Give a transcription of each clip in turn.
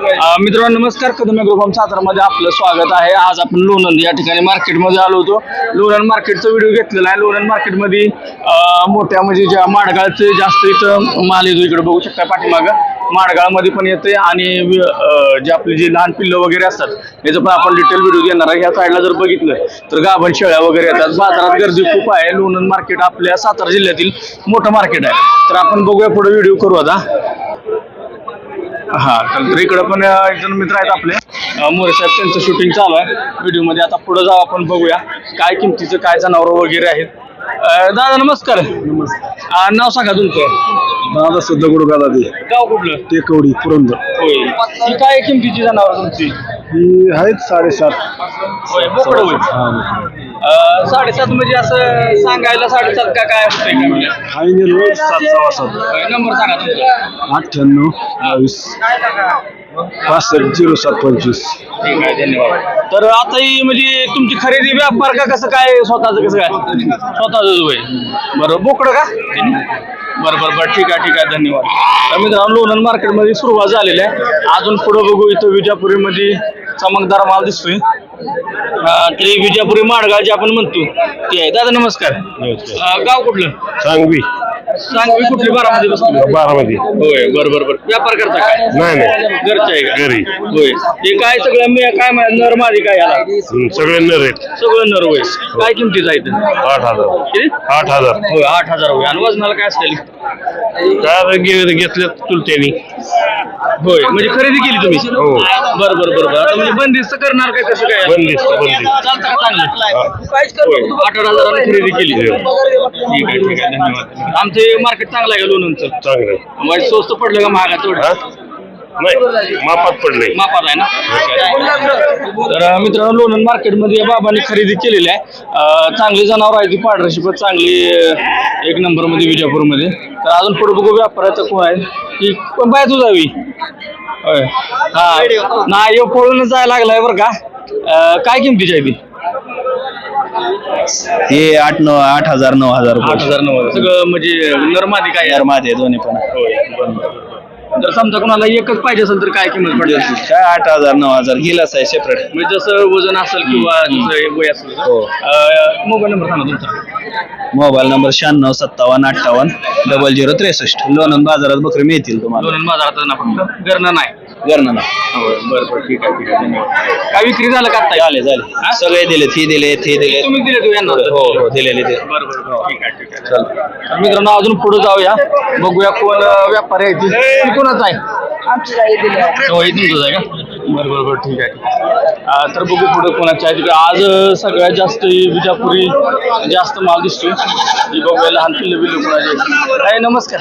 मित्रांनो नमस्कार. कदम ग्रुपम सातारामध्ये आपलं स्वागत आहे. आज आपण लोणंद या ठिकाणी मार्केटमध्ये आलो होतो. लोणंद मार्केटचा व्हिडिओ घेतलेला आहे. लोणंद मार्केटमध्ये मोठ्या म्हणजे ज्या माडगाळचे जास्त इथं माल येतो इकडे बघू शकता पाठीमागं. माडगाळमध्ये पण येते आणि जे आपले जे आपली लहान पिल्लं वगैरे असतात याचं पण आपण डिटेल व्हिडिओ घेणार आहे. ह्या साईडला जर बघितलं तर गाभण शेळ्या वगैरे येतात. बाजारात गर्दी खूप आहे. लोणंद मार्केट आपल्या सातारा जिल्ह्यातील मोठं मार्केट आहे. तर आपण बघूया पुढे व्हिडिओ करू आता. हा तर इकडं पण एक जण मित्र आहेत आपले. मोरे साहेब त्यांचं शूटिंग चालू आहे. व्हिडिओमध्ये आता पुढे जाऊ आपण बघूया. काय किमतीचं काय जनावर वगैरे आहेत. अं, दादा नमस्कार. अं, नाव सांगा तुमचं. दादा सुद्धा गुडगादा ते गाव कुठलं? टेकवडी पुरंदर. होय. ही काय किमतीची जनावर तुमची? ही आहेत साडेसात. होय बोकडं होय. साडेसात म्हणजे असं सांगायला साडेसात का काय होतंय का म्हणजे? फायनल सात सव्वा सात. नंबर सांगा तुमचा. अठ्ठ्याण्णव बावीस. पासष्ट झिरो सात पंचवीस. ठीक आहे धन्यवाद. तर आता ही म्हणजे तुमची खरेदी व्यापार का कसं काय स्वतःच कसं काय? स्वतःच होय. बरं बोकडं का? बरं बरं बरं. ठीक आहे ठीक आहे धन्यवाद. तर मित्रांनो लोणंद मार्केटमध्ये सुरुवात झालेली आहे. अजून पुढं बघू इथं विजापुरीमध्ये चमकदार माल दिसतोय. ते विजापुरी माडगाव जे आपण म्हणतो ते आहे. दादा नमस्कार. अं, गाव कुठलं? सांगवी. सांगवी कुठली? बारामध्ये बसली. बारामती. होय बरं बरं बरं. व्यापार करता काय? नाही नाही. घरचं आहे का? घरी. होय. ते काय सगळं मी काय मा- नर माझी काय याला? हम्म, सगळे नर आहेत. सगळं नर होय. काय आहे इथं? आठ हजार. किती? आठ हजार. होय आठ हजार होय. आणि वजनाला काय असेल? काय आता घेतल्यात चुलत्यानी होय. म्हणजे खरेदी केली तुम्ही? हो. बरं बरं बरं बरं. आता म्हणजे बंदिस्त करणार काय कसं काय? बंदिस्त होय. आठ हजाराने खरेदी केली. ठीक आहे ठीक आहे. धन्यवाद. आमचे मार्केट चांगलं आहे का लोणंदचं चांगलं म्हणजे स्वस्त पडलं का महागात हा? थोडं नाही मापात पडले मापात आहे ना? तर मित्रांनो लोणंद मार्केटमध्ये बाबांनी खरेदी केलेली आहे. अं, चांगली जनावर आहे ती पांढरशी पण चांगली अं, एक नंबरमध्ये विजापूरमध्ये. तर अजून पुढे बघू व्यापाराचं कोण आहे. की पण बाय तू जावी होय. हा. नाही ह्यो पळूनच जायला लागलाय बरं का. अं, काय किमतीची आहे ती? हे आठ नऊ आठ हजार नऊ हजार आठ हजार नऊ सगळं म्हणजे नरमादी काय आहे? माझे दोन्ही पण. जर समजा कोणाला एकच पाहिजे असेल तर काय किंमत पडेल काय आठ हजार नऊ हजार गेलाच आहे सेपरेट म्हणजे जसं वजन असेल किंवा जसं वय असेल हो. मोबाईल नंबर सांगा तुमचा. मोबाईल नंबर शहाण्णव सत्तावन्न अठ्ठावन्न डबल झिरो त्रेसष्ट. लोणंद बाजारात बकरी मिळतील तुम्हाला. दोन बाजारात करणं नाही. गरणा ना बरं बरं ठीक आहे ठीक आहे धन्यवाद. काय विक्री झालं का आता? झाले झाले. हा? सगळे दिले ती दिले ते दिले. तुम्ही दिले तू यांना? हो हो दिलेले ते. बरं बरं बरं. ठीक आहे ठीक आहे. तर मित्रांनो अजून पुढे जाऊया. बघूया कोण अं, व्यापारी आहे. ती कोणाच आहे? हो हे तुमचंच आहे का? बरं बरं बरं ठीक आहे. अं, तर बघू पुढे कोणाची आहे तिकडे आज अं, सगळ्यात जास्त ही विजापुरी जास्त माल दिसतोय. ही बघूया लहान पिल्लं बिल्लं कोणाची आहे. आहे नमस्कार.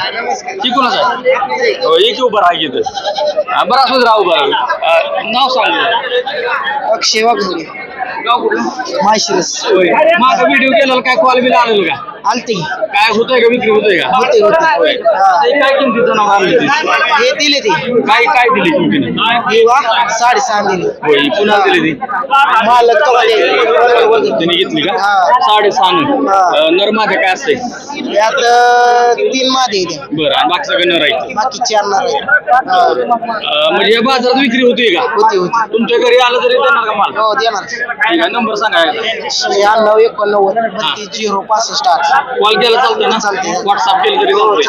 ही कोणाच आहे? हो एक उभं राहा. हा, बरं असं राहा. उभं नाव सांग अक्षय वाघमोडे गाव कुठलं? माशिरस माझा व्हिडिओ केलेला काय कॉल बिल आलेलं का? आलते. काय होतंय का विक्री होतंय का? होते होते. ते काय किमतीचं नाव? हे दिले ते. काय काय दिली किमतीने हे वा साडेसहा दिले. होय पुन्हा दिली ती. मालक? तिने घेतली का? हा. साडेसहा हा. नर माझ्या काय असतंय? यात अं, तीन मादे बरं आणि बाकी आहे? चार नार आहेत. हा. अं, म्हणजे या बाजारात विक्री होती का? होते होते. तुमच्या घरी आलं तरी देणार का माल? हो देणार. ठीक आहे नंबर सांगा शहाण्णव एकोणनव्वद बत्तीस झिरो पासष्ट आठ. कॉल केला चालतंय ना व्हॉट्सअप केलं तरी चालतंय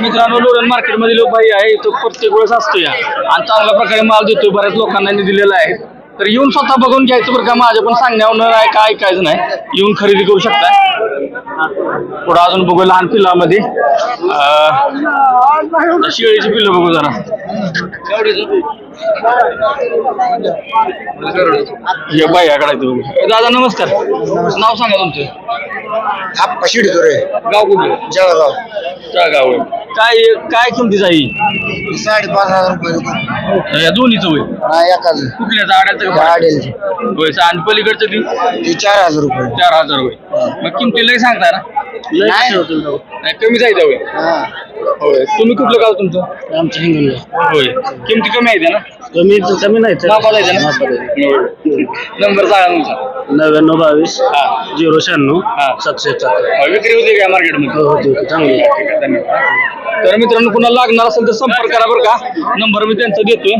मित्रांनो लोणंद मार्केटमध्ये लोक बाई आहे तो प्रत्येक वेळेस असतो या. आणि चांगल्या प्रकारे माल देतोय बऱ्याच लोकांना दिलेला आहे. तर येऊन स्वतः बघून घ्यायचं बरं का माझ्या पण सांगण्यावर आहे काय ऐकायचं नाही. येऊन खरेदी करू शकता. पुढं अजून बघू लहान पिल्लामध्ये. शिळेची शेळीची पिल्लं बघू जरा. हे बाई याकडे तू दादा नमस्कार. नाव सांगा तुमचं. आप्पा शिडतोरे गाव कुठलं? जळगाव. गाव आहे. काय काय किमतीच आहे साडेपाच हजार रुपये या दोन्हीचं होय. हा एकाच. कुठल्या झाडाचं का गाडेल होय आणि पलीकडचं ती ते चार हजार रुपये. चार हजार होय. मग किमती लय सांगता ना. नाही. कमी जायचं होय होय. तुम्ही कुठलं गाव तुमचं? आमचं हिंगणला होय. किमती कमी आहे ना? कमी कमी नाही मापा जायचं ना? नंबर सांगा तुमचा. नव्याण्णव बावीस हा. झिरो शहाण्णव हा. सातशे एकाहत्तर. होय, विक्री होते का मार्केटमध्ये होते चांगली ठीक आहे, धन्यवाद. तर मित्रांनो कुणाला लागणार असेल तर संपर्क करा बरं का. नंबर मी त्यांचा देतोय.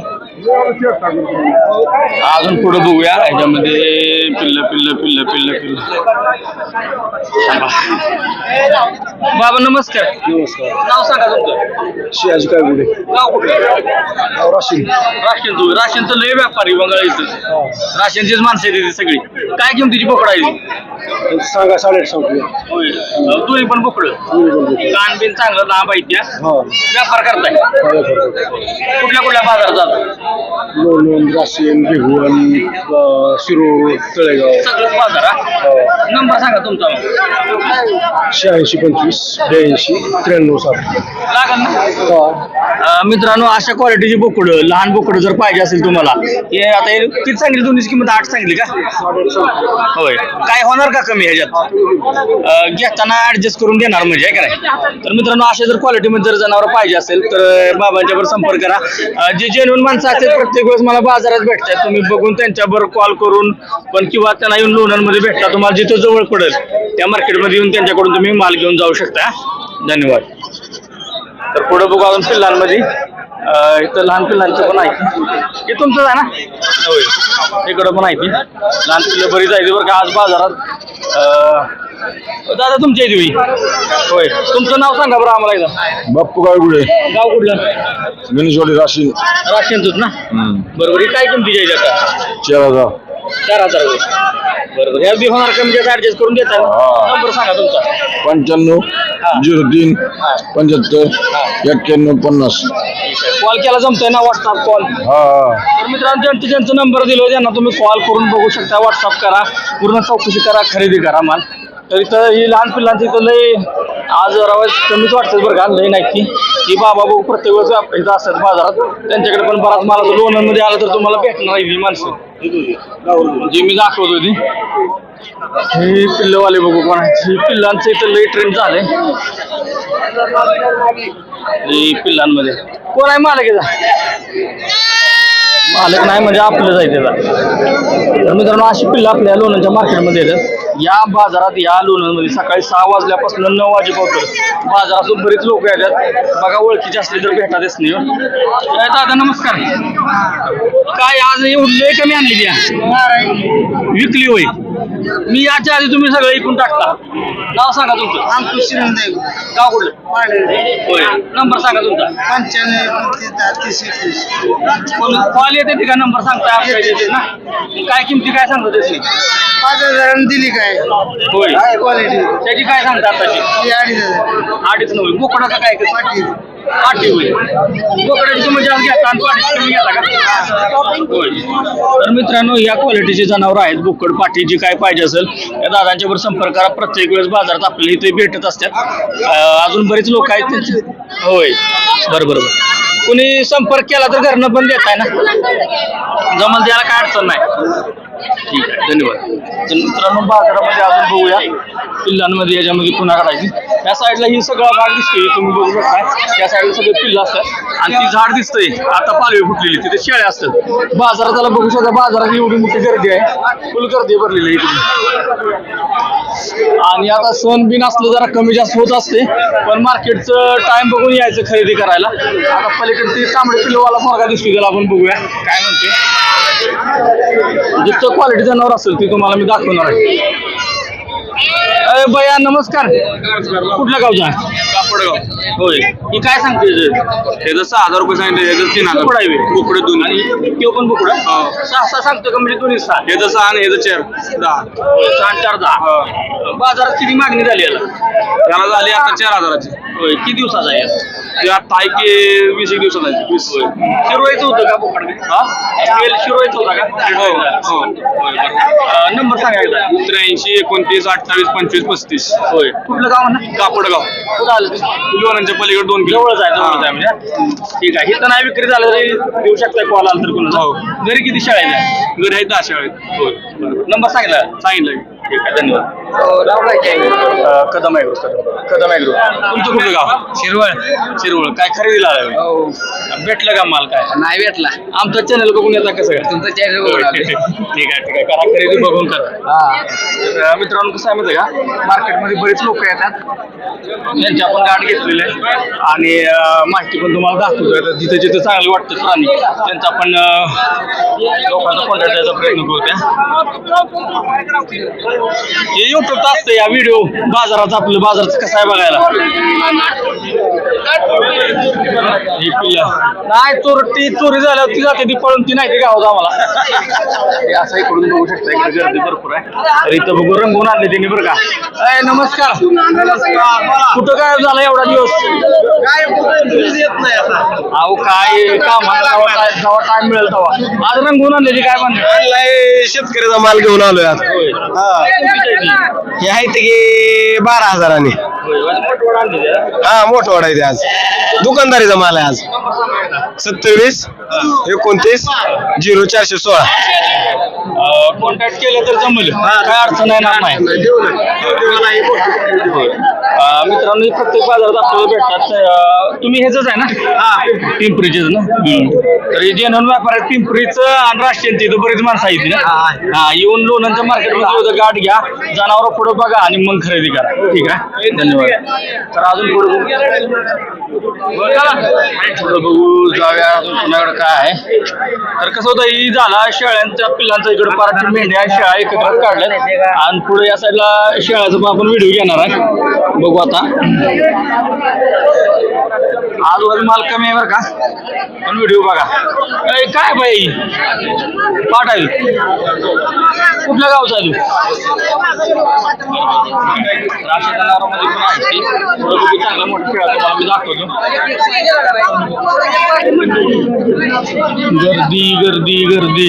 अजून पुढे बघूया. ह्याच्यामध्ये पिल्ल पिल्ल पिल्ल पिल्ल पिल्ल. बाबा नमस्कार. नमस्कार नाव सांगा तुमचं. शिवाजी काय राशीन. राशन तुम्ही. राशनचं लय व्यापारी बंगाळ इथं. राशनचीच माणसं इथे सगळी. काय किमतीची ती? सांगा साडेआठ होय. दोन्ही पण बोकड. कान बिन चांगलं लांब आहे त्या. व्यापार करताय. कुठल्या कुठल्या बाजारात जातो? लोणंद राशीन भिगवण शिरूर तळेगाव. हा? नंबर सांगा तुमचा. शहाऐंशी पंचवीस ब्याऐंशी त्र्याण्णव सात लागल ना? अं, मित्रांनो अशा क्वालिटीची बोकड लहान बोकड जर पाहिजे असेल तुम्हाला हे आता हे किती सांगितली? दोन्हीची किंमत आठ सांगितली का? होय. काय होणार का कमी ह्याच्यात? घेताना ऍडजस्ट करून देणार म्हणजे काय नाही तर मित्रांनो अशा जर क्वालिटीमध्ये जर जनावर पाहिजे असेल तर बाबांच्यावर संपर्क करा. जे जेन्युन माणसं असतात प्रत्येक वेळेस मला बाजारात भेटतात. तुम्ही बघून त्यांच्यावर कॉल करून पण किंवा त्यांना येऊन लोणंदमध्ये भेटतात तुम्हाला जिथं जवळ पडेल त्या मार्केटमध्ये येऊन त्यांच्याकडून तुम्ही माल घेऊन जाऊ शकता. धन्यवाद. तर पुढे बघू अजून पिल्लांमध्ये इथं लहान पिल्लांचं पण आहे. हे तुमचंच आहे ना? होय. इकडं पण आहे ती. लहान पिल्लं बरीच आहे बरं का आज बाजारात. दादा तुमच्या इथे होई होय. तुमचं नाव सांगा बरं आम्हाला एकदा. बाप्पू काय गुडे गाव कुठलं? गणेशवाडी राशीन. राशनचंच ना? बरोबर. ही काय किमती जायची आता चार हजार. चार हजार रुपये. बरोबर. ह्या बी होणार कमी जास्त ऍडजस्ट करून देता हा. नंबर सांगा तुमचा. पंच्याण्णव झिरो तीन पंच्याहत्तर एक्क्याण्णव पन्नास. कॉल केला जमतोय ना व्हॉट्सअप कॉल हा. तर मित्रांनो ज्यांचं ज्यांचं नंबर दिलो त्यांना तुम्ही कॉल करून बघू शकता. व्हॉट्सअप करा. पूर्ण चौकशी करा खरेदी करा माल. तर इथं ही लहान पिल्लांची इथं लय आज जरा कमीच वाटतं बरं का लय नाही की. ही बाबा भाऊ प्रत्येक वेळेस इथं असतात बाजारात. त्यांच्याकडे पण बराच मला तर लोणंदमध्ये आलं तर तुम्हाला भेटणार ही माणसं. जी मी दाखवतो ती. ही पिल्लवाले बघू कोण ही पिल्लांचं इथं लय ट्रेंड झालंय. ही पिल्लांमध्ये. कोण आहे मालक याचा मालक नाही म्हणजे आपलं जायचं तर मित्रांनो अशी पिल्लं आपल्या लोणांच्या मार्केटमध्ये येतात. या बाजारात या लोणंदमध्ये सकाळी सहा वाजल्यापासून नऊ वाजेपर्यंत बाजारातून बरेच लोक येतात बघा ओळखीचे असले तर भेटा दिस नाही अ, दादा नमस्कार. काय आज एवढी कमी आणली द्या विकली होय. मी याच्या आधी तुम्ही सगळं ऐकून टाकता. नाव सांगा तुमचं. अंकुश शिरंदे गाव कुठलं? होय. नंबर सांगा तुमचा. पंच्याण्णव तीस कोण कॉल येते ते का नंबर सांगता? येते ना? काय किमती काय सांगतो त्याची पाच हजारांनी दिली काय? होय. क्वालिटी त्याची काय सांगता आताची? ती अडीच हजार. अडीच नव्हे. बोकडा का काय पाटील. बोकडाची जास्त आणि पाठीची कमी घेता का? होय तर मित्रांनो या क्वालिटीची जनावरं आहेत. बोकड पाठी जी काय पाहिजे असेल या दादांच्यावर संपर्क करा. प्रत्येक वेळेस बाजारात आपल्याला इथे भेटत असतात. अजून बरेच लोक आहेत. त्यांचे होय. बरं बरोबर कुणी संपर्क केला तर घरनं पण देताय ना. जमल द्यायला काय अडचण नाही. ठीक आहे धन्यवाद. तर मित्रांनो बाजारामध्ये अजून बघूया. पिल्लांमध्ये याच्यामध्ये पुन्हा काढायची? त्या साईडला ही सगळा भाग दिसतोय तुम्ही बघू शकता त्या साईडला सगळे पिल्ल असतात. आणि ती झाड दिसतंय. आता पालवी फुटलेली तिथे शेळ्या असतात. बाजारात त्याला बघू शकता बाजारात एवढी मोठी गर्दी आहे. फुल गर्दी भरलेली आहे आणि आता सण बिन असलं जरा कमी जास्त होत असते. पण मार्केटचं टाइम बघून यायचं खरेदी करायला. आता पलीकडे ती तांबडे पिल्लवाला पोरगा दिसतोय त्याला आपण बघूया. काय म्हणते? जिथं क्वालिटी जनावर असेल ती तुम्हाला मी दाखवणार आहे. अरे भैया नमस्कार. कुठल्या गावचा कापडगाव. होय. ही काय सांगते त्याचं सहा हजार रुपये सांगितलं याचं तीन हजार. आहे बोकडे दोन आणि तो पण बोकडं सहा सहा सांगतो का म्हणजे दोन्ही सहा? याचं सहा आणि याचं चार. दहा. सहा चार दहा. बाजारात किती मागणी झाली याला? त्याला झाली आता चार हजाराची. होय किती दिवसाचा आहे ते आता आहे की वीस एक दिवसाचा आहे वीस. शिरवायचं होतं का बोकड? हा? वेल शिरवायचं होता का? हो हो. नंबर सांगा एकदा. त्र्याऐंशी एकोणतीस अठ्ठावीस पंचवीस पस्तीस. होय. कुठलं गाव ना कापडगाव. कुठं आलं लोणांच्या पलीकडे दोन किलो. जवळच आहे जवळच आहे म्हणजे. ठीक आहे. इथं नाही विक्री झालं तरी देऊ शकता कॉल आला तर कोणाला. घरी किती शाळा आहेत घरी आहेत शाळा आहेत होय. नंबर सांगितला. सांगितलं ठीक आहे धन्यवाद अं, कदम ॲग्रो कदम कदम ॲग्रो तुमचं कुठलं गाव? शिरवळ. शिरवळ. काय खरेदीला आलं भेटलं का माल काय? नाही भेटला. आमचं चॅनल बघून येतात कसं काय तुमचं चॅनल ठीक आहे ठीक आहे. करा खरेदी बघून करा. तर, अं, मित्रांनो कसं आहे माहिती आहे का? मार्केटमध्ये बरेच लोक येतात. यांची आपण गाठ घेतलेली आहे. आणि अं, माहिती पण तुम्हाला दाखवतोय. तर जिथे जिथे चांगले वाटतं प्राणी त्यांचा आपण अं, लोकांचा कॉन्टॅक्ट द्यायचा प्रयत्न करूया. हे युट्यूबचं असतं या व्हिडिओ बाजाराचं आपलं बाजाराचं कसं आहे बघायला. ही पिल्ला नाही चोरटी चोरी झाल्यावर ती जाते ती पळून ती नाही ती गावात आम्हाला. हे असं इकडून बघू शकता इकडे गर्दी भरपूर आहे. तर इथं बघू रंगवून आणले त्यांनी बरं का. अय, नमस्कार. कुठं काय झालं एवढा दिवस? अहो काय कामाला जेव्हा टाइम मिळेल तेव्हा. आज रंगवून आणलेली काय म्हणते शेतकऱ्याचा माल घेऊन आलोय आज हे. आहे ते की बारा हजाराने. हा आहे ते आज. दुकानदारीचा माल आहे आज. सत्तावीस एकोणतीस झिरो चारशे सोळा. कॉन्टॅक्ट केलं तर जमेल. काय अडचण येणार नाही. मित्रांनो प्रत्येक बाजारात आपल्याला भेटतात. तुम्ही ह्याच आहे ना? पिंपरीचेच ना. तर हे जेनवन व्यापार आहे पिंपरीचं आणि राष्ट्रीयचं इथं बरीच माणसं आहेत ना? हा येऊन लोणांच्या मार्केटमध्ये गाठ घ्या. जनावर पुढे बघा आणि मग खरेदी करा. ठीक आहे? धन्यवाद. तर अजून पुढे बघू. जाऊया. अजून तुमच्याकडे काय आहे? तर कसं होतं ही झाला शेळ्यांच्या पिल्लांचा इकडे पाराची मेंढ्या शेळ्या एकत्र काढल्यात. आणि पुढे या साईडला शेळ्याचा पण आपण व्हिडिओ घेणार आहे. बघू आता आजूबाजू माल कमी आहे बरं का. पण व्हिडिओ बघा. अय, काय बाई? पाठ आहे कुठल्या गावचा आहे जनावरांमध्ये पण आहे ती. मी दाखवतो गर्दी. गर्दी गर्दी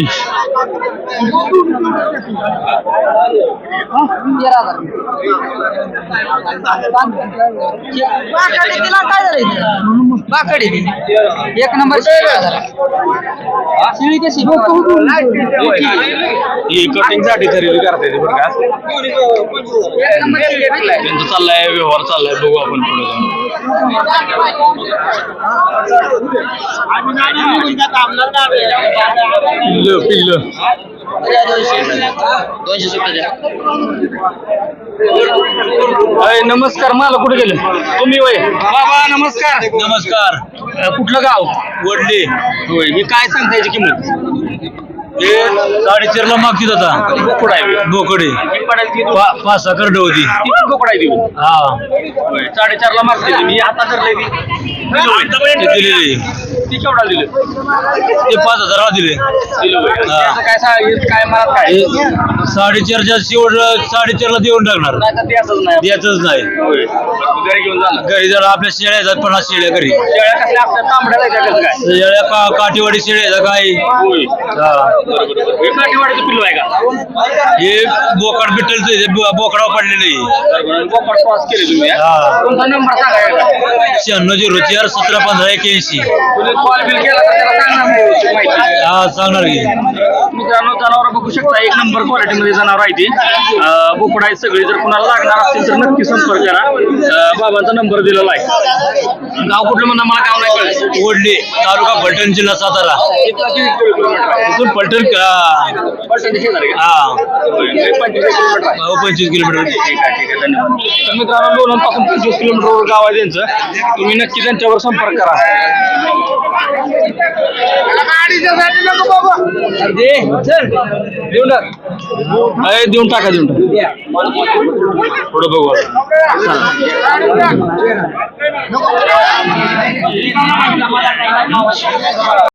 काय झालं बाकडे. एक नंबर शिळी कशी? ही कटिंगसाठी खरेदी करता येते बरं का? त्यांचं चाललाय व्यवहार चाललाय बघू आपण पुढे जाऊन. पिल्ल पिल्ल. दोनशे सुट्ट्या अय नमस्कार मला कुठे गेले? तुम्ही वय? बाबा नमस्कार. नमस्कार. अ, कुठलं गाव? वडले. होय मी काय सांगता याची किंमत? हे साडेचारला मागतील आता बोकड आहे? बोकडे. किती पडायची ती? पा- पाच सहा करड होती किती बोकड आहे ती. हा. होय साडेचारला मागते ती. मी आता ते. दिलेले ती केवढा दिलं? ते पाच हजाराला दिले. दिलं होय. हा. त्याचं काय सांग काय मला काय? हे साडेचारच्या शेवट साडेचारला देऊन टाकणार. नाही तर ते असंच नाही. द्यायचंच नाही. होय. घरी घेऊन जाणार. घरी जर आपल्या शेळ्या आहेत पन्नास शेळ्या घरी. शेळ्या कसल्या आपल्या कसं काय? शेळ्या का काठीवाडी शेळ्या होय. हा. काठीवाडीचं पिल्लू आहे का? हे बोकड बिटलचं आहे, ते बो- बोकडावर पडलेलं आहे. बरोबर. बोकड क्रॉस केले तुम्ही हा? हा. तुमचा नंबर सांगा शहाण्णव झिरो चार सतरा पंधरा एक्याऐंशी कॉल बिल केला तर त्याला सांगणार नाही व्यवस्थित माहिती हा सांगणार की मित्रांनो जनावर बघू शकता एक नंबर क्वालिटीमध्ये जनावर आहे ती. अं, बोकड आहेत सगळी. जर कुणाला लागणार असतील तर नक्की संपर्क करा. अं, बाबांचा नंबर दिलेला आहे. गाव कुठलं म्हणा मला गाव नाही कळलं वडले तालुका फलटण जिल्हा सातारा. इथला किती किलोमीटर आहे? इथून फलटण का पलटण शेजारी का? हा. होय, पंचवीस किलोमीटर आहे. हो, पंचवीस किलोमीटर ठीक आहे ठीक आहे धन्यवाद. तर मित्रांनो लोणंदपासून पंचवीस किलोमीटरवर गाव आहे त्यांचं. तुम्ही नक्की त्यांच्यावर संपर्क करा. देऊन टाक अय, देऊन टाका देऊन टाका पुढं बघू चला.